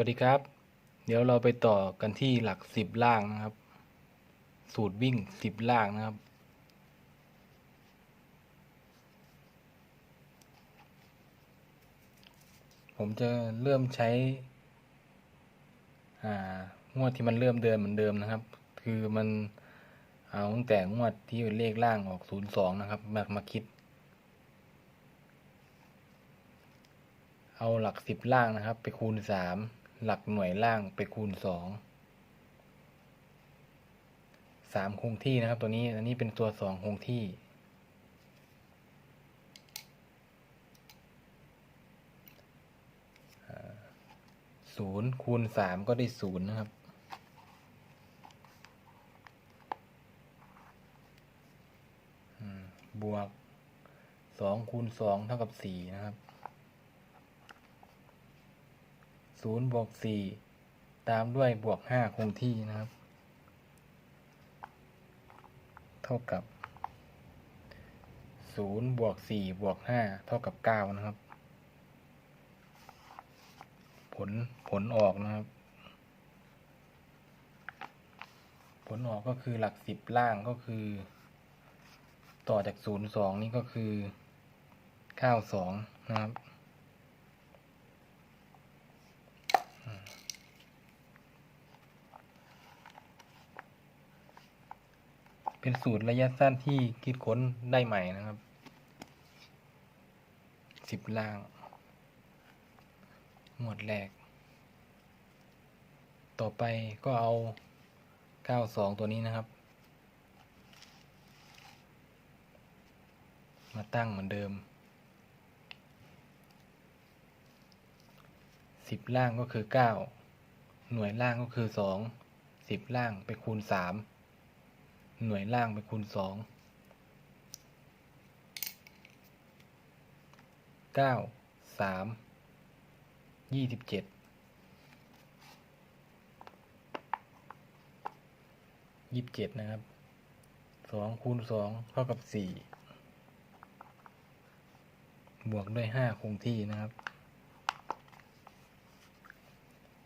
วัสดีครับ เดี๋ยวเราไปต่อกันที่หลักสิบล่างนะครับ สูตรวิ่งสิบล่างนะครับ ผมจะเริ่มใช้อ่างวดที่มันเริ่มเดินเหมือนเดิมนะครับ คือมันเอาตั้งแต่งวดที่เลขล่างออกศูนย์สองนะครับ มามาคิด เอาหลักสิบล่างนะครับ ไปคูณสาม หลักหน่วยล่างไปคูณสองสามคงที่นะครับตัวนี้ อันนี้เป็นตัวสองคงที่ ศูนย์คูณสามก็ได้ศูนย์นะครับ บวกสองคูณสองเท่ากับสี่นะครับ ศูนย์บวกสี่ตามด้วยบวกห้าคงที่นะครับ เท่ากับศูนย์บวกสี่บวกห้าเท่ากับเก้านะครับ ผลผลออกนะครับ ผลออกก็คือหลักสิบล่างก็คือ ต่อจากศูนย์สองนี่ก็คือเก้าสองนะครับ เป็นสูตรระยะสั้นที่คิดค้นได้ใหม่นะครับสิบล่าง หมวดแรก ต่อไปก็เอาเก้าสองตัวนี้นะครับ มาตั้งเหมือนเดิมสิบล่างก็คือเก้าหน่วยล่างก็คือสองสิบล่างไปคูณสาม หน่วยล่างไปคูณสองเก้าสามยี่สิบเจ็ดยี่สิบเจ็ดนะครับสองคูณสองเท่ากับสี่บวกด้วยห้าคงที่นะครับ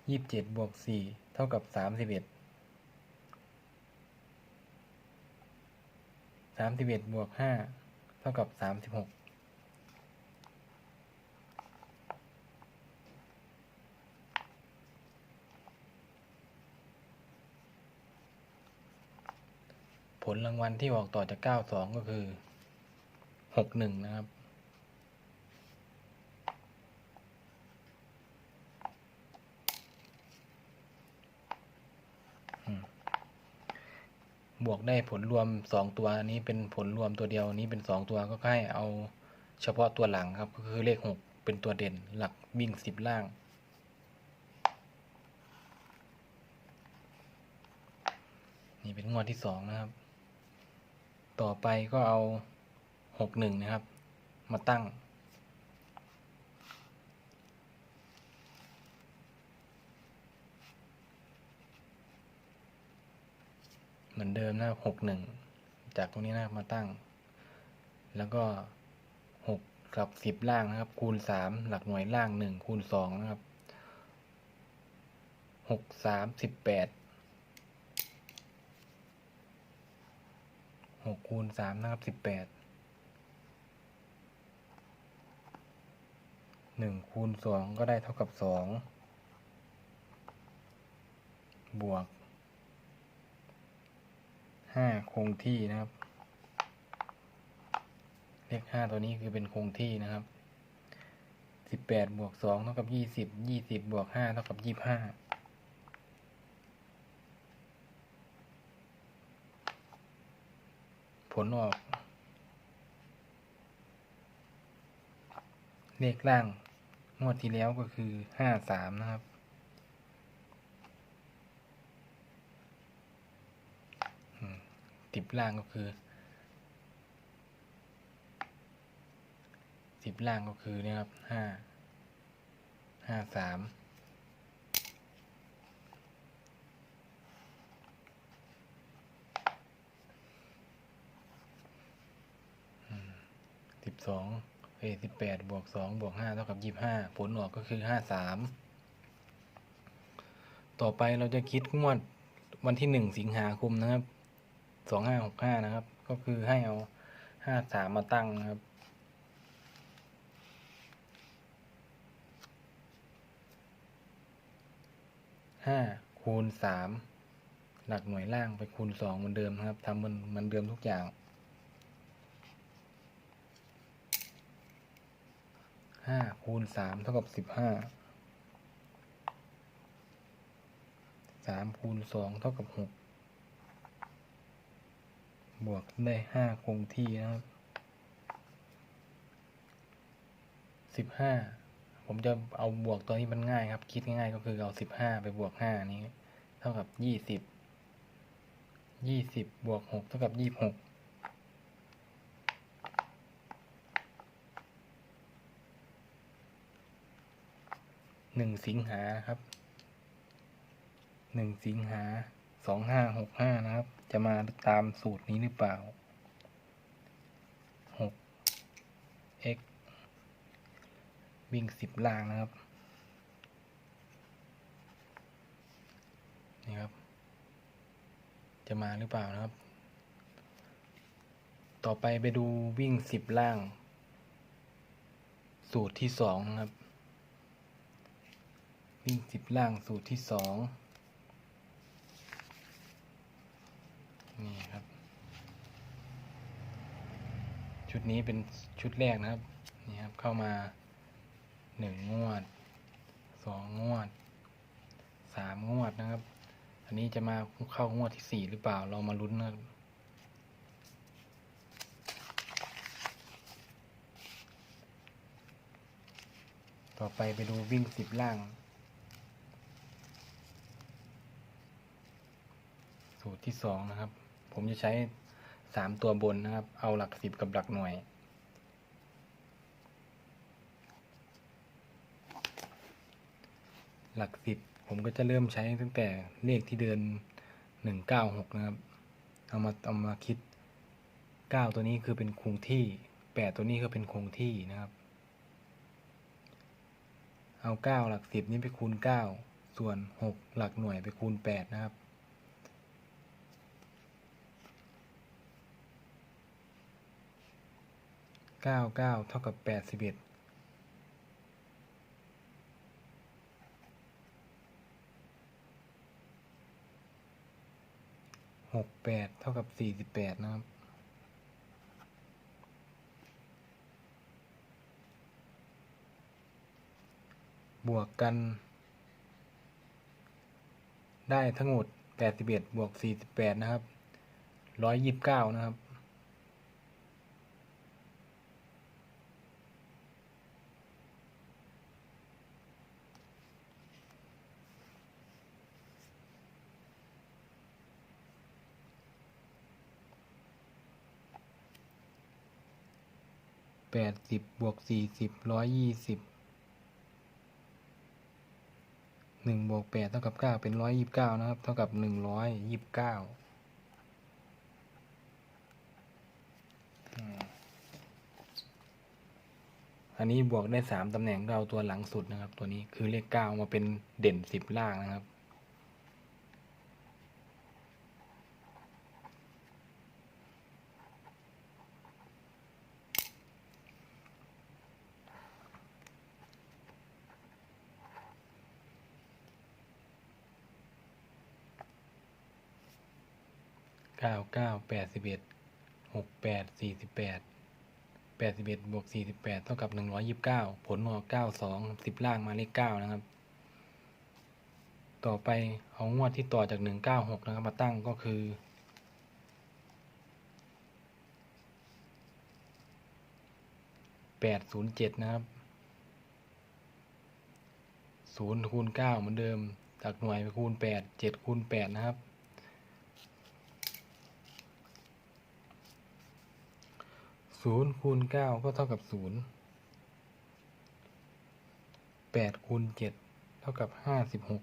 ยี่สิบเจ็ดบวกสี่เท่ากับสามสิบเอ็ด สามสิบเอ็ดบวกห้าเท่ากับสามสิบหกผลรางวัลที่ออกต่อจากเก้าสองก็คือหกหนึ่งนะครับ บวกได้ผลรวมสองตัวอันนี้เป็นผลรวมตัวเดียวนนี้เป็นสองตัวก็ให้เอาเฉพาะตัวหลังครับก็คือเลขหกเป็นตัวเด่นหลักวิ่งสิบล่าง นี่เป็นงวดที่สองนะครับ ต่อไปก็เอาหกหนึ่งนะครับ มาตั้ง เหมือนเดิมนะครับหกหนึ่งจากตรงนี้นะครับมาตั้ง แล้วก็หกกับสิบล่างนะครับ คูณสามหลักหน่วยล่างหนึ่งคูณสองนะครับหกสามสิบแปดหกคูณสามนะครับสิบแปดหนึ่งคูณสองก็ได้เท่ากับสองบวก ห้าคงที่นะครับ เลขห้าตัวนี้คือเป็นคงที่นะครับสิบแปดบวกสองเท่ากับยี่สิบยี่สิบบวกห้าเท่ากับยี่ห้าผลออก เลขล่างงวดที่แล้วก็คือห้าสามนะครับ สิบล่างก็คือสิบล่างก็คือเนี่ยครับห้าห้าสามสิบสองเอ้สิบแปดบวกสองบวกห้าเท่ากับยี่ห้าผลออกก็คือห้าสามต่อไปเราจะคิดงวดวันที่หนึ่งสิงหาคมนะครับ สองห้าหกห้านะครับ ก็คือให้เอาห้าสามมาตั้งนะครับ ห้าคูณสามหลักหน่วยล่างไปคูณสองเหมือนเดิมนะครับทำเหมือนเหมือนเดิมทุกอย่าง ห้าคูณสามเท่ากับสิบห้าสามคูณสองเท่ากับหก บวกได้ห้าคงที่นะครับสิบห้าผมจะเอาบวกตัวนี้มันง่ายครับ คิดง่ายๆก็คือเอาสิบห้าไปบวกห้านี้ เท่ากับยี่สิบยี่สิบบวกหกเท่ากับยี่สิบหกหนึ่งสิงหาครับหนึ่งสิงหา สองห้าหกห้านะครับ จะมาตามสูตรนี้หรือเปล่าหก x วิ่งสิบล่างนะครับ นี่ครับ จะมาหรือเปล่านะครับ ต่อไปไปดูวิ่งสิบล่าง สูตรที่สองนะครับ วิ่งสิบล่างสูตรที่สอง นี่ครับ ชุดนี้เป็นชุดแรกนะครับ นี่ครับ เข้ามาหนึ่งงวดสองงวดสามงวดนะครับ อันนี้จะมาเข้างวดที่สี่หรือเปล่าเรามาลุ้นนะครับต่อไปไปดูวิ่งสิบล่าง สูตรที่สองนะครับ ผมจะใช้สามตัวบนนะครับ เอาหลักสิบกับหลักหน่วย หลักสิบผมก็จะเริ่มใช้ตั้งแต่เลขที่เดินหนึ่งเก้าหกนะครับ เอามาเอามาคิดเก้าตัวนี้คือเป็นคงที่แปดตัวนี้คือเป็นคงที่นะครับ เอาเก้าหลักสิบนี้ไปคูณเก้าส่วนหกหลักหน่วยไปคูณแปดนะครับ เก้าเก้าเท่ากับแปดสิบเอ็ดหกแปดเท่ากับสี่สิบแปดนะครับบวกกัน ได้ทั้งหมดแปดสิบเอ็ดบวกสี่สิบแปดนะครับร้อยยิบเก้านะครับ แปดสิบบวกสี่สิบร้อยยี่สิบหนึ่งบวกแปดเท่ากับเก้าเป็นร้อยยี่สิบเก้านะครับ เท่ากับหนึ่งร้อยยี่สิบเก้าอันนี้บวกได้สามตำแหน่งเอาตัวหลังสุดนะครับ ตัวนี้คือเลขเก้ามาเป็นเด่นสิบล่างนะครับ เก้าเก้าแปดสิบเอ็ดหกแปดสี่สิบแปดแปดสิบเอ็ดบวกสี่สิบแปดเท่ากับหนึ่งร้อยยิบเก้าผลออกเก้าสองสิบล่างมาเลขเก้านะครับ ต่อไปเอางวดที่ต่อจากหนึ่งเก้าหกนะครับมาตั้งก็คือแปดศูนย์เจ็ดนะครับศูนย์คูณเก้าเหมือนเดิมจากหน่วยไปคูณแปดเจ็ดคูณแปดนะครับ ศูนย์คูณเก้าก็เท่ากับศูนย์แปดคูณเจ็ดเท่ากับห้าสิบหก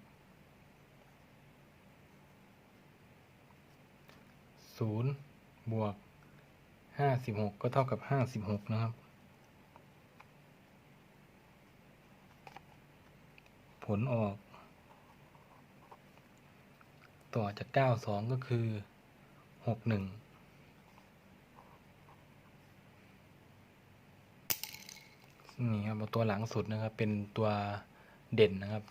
ศูนย์บวกห้าสิบหกก็เท่ากับห้าสิบหกนะครับ ผลออก ต่อจากเก้าสองก็คือหกหนึ่ง นี่ครับตัวหลังสุดนะครับ เป็นตัวเด่นนะครับ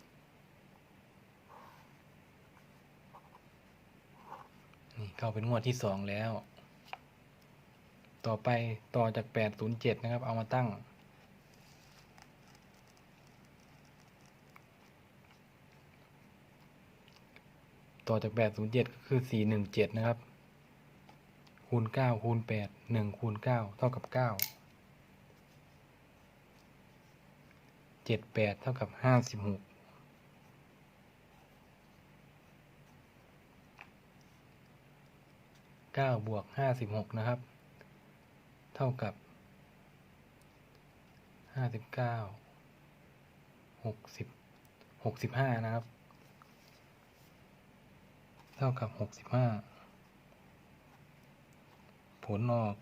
นี่เข้าเป็นงวดที่สองแล้ว ต่อไปต่อจากแปดศูนย์เจ็ดนะครับ เอามาตั้ง ต่อจากแปดศูนย์เจ็ดก็คือสี่หนึ่งเจ็ดนะครับ คูณเก้าคูณแปดหนึ่งคูณเก้าเท่ากับเก้า เจ็ดแปดเท่ากับห้าสิบหกเก้าบวกห้าสิบหกนะครับ เท่ากับห้าสิบเก้าหกสิบหกสิบห้านะครับ เท่ากับหกสิบห้าผลออก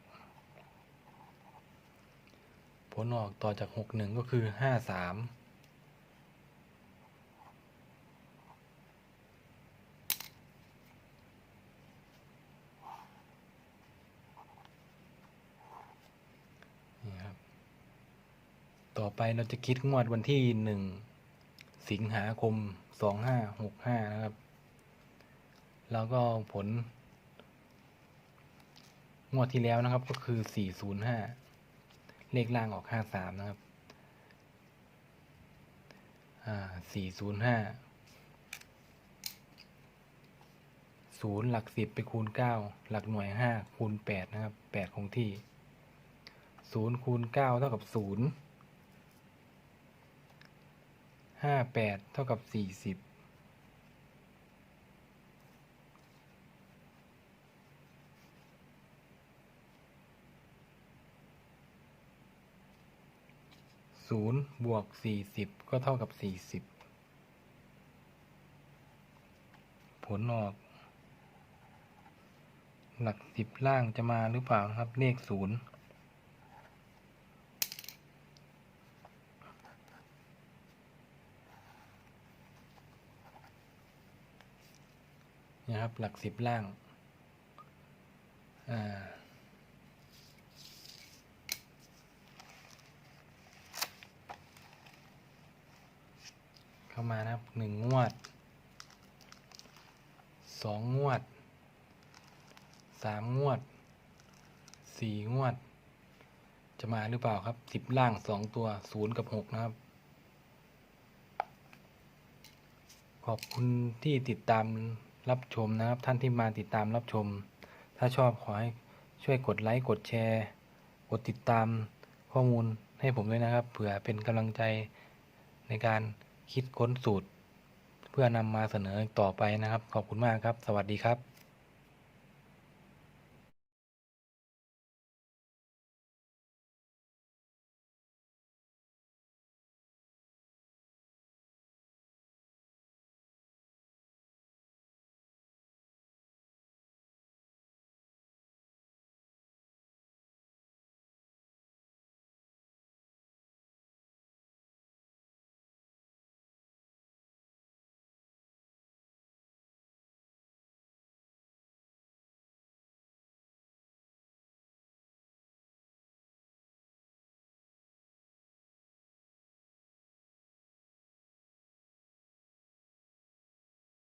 ผลออกต่อจากหกหนึ่งก็คือห้าสามนี่ครับ ต่อไปเราจะคิดงวดวันที่หนึ่งสิงหาคมสองห้าหกห้านะครับ แล้วก็ผล งวดที่แล้วนะครับก็คือ 405 เลขล่างออก53นะครับอ่า405ศูนย์หลักสิบไปคูณ9หลักหน่วย5คูณ8นะครับ8คงที่0คูณ9เท่ากับ0 58เท่ากับ40 ศูนย์บวกสี่สิบก็เท่ากับสี่สิบผลออก หลักสิบล่างจะมาหรือเปล่านะครับ เลขศูนย์นะครับ หลักสิบล่าง อ่า มานะครับหนึ่งงวดสองงวดสามงวดสี่งวด จะมาหรือเปล่าครับสิบล่างสองตัวศูนย์กับหกนะครับ ขอบคุณที่ติดตามรับชมนะครับ ท่านที่มาติดตามรับชม ถ้าชอบขอให้ช่วยกดไลค์กดแชร์ กดติดตามข้อมูลให้ผมด้วยนะครับ เผื่อเป็นกำลังใจในการ คิดค้นสูตร เพื่อนำมาเสนอต่อไปนะครับ ขอบคุณมากครับ สวัสดีครับ